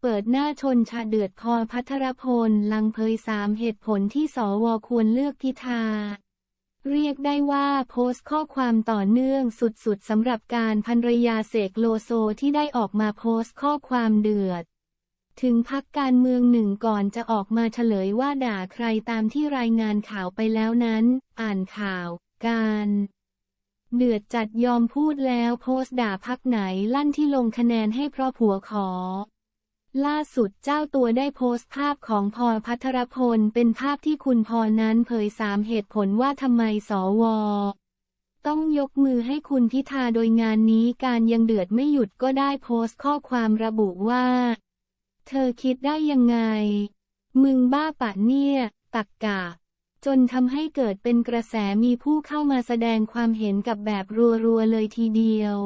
เปิดหน้าชนชาเดือดพอพัทรพล ลังเผยสามเหตุผลที่สวควรเลือกพิธา เรียกได้ว่าโพสต์ข้อความต่อเนื่องสุดๆสำหรับการภรรยาเสกโลโซที่ได้ออกมาโพสต์ข้อความเดือด ถึงพักการเมืองหนึ่งก่อนจะออกมาเฉลยว่าด่าใครตามที่รายงานข่าวไปแล้วนั้น อ่านข่าว การเดือดจัดยอมพูดแล้วโพสต์ด่าพักไหนลั่นที่ลงคะแนนให้เพราะผัวขอ ล่าสุดเจ้าตัวได้โพสต์ภาพของพรพัทรพล เป็นภาพที่คุณพรนั้นเผยสามเหตุผลว่าทำไมสว ต้องยกมือให้คุณพิธาโดยงานนี้การยังเดือดไม่หยุดก็ได้โพสต์ข้อความระบุว่า เธอคิดได้ยังไง มึงบ้าปะเนี่ย ตักกะจนทำให้เกิดเป็นกระแสมีผู้เข้ามาแสดงความเห็นกับแบบรัวๆเลยทีเดียว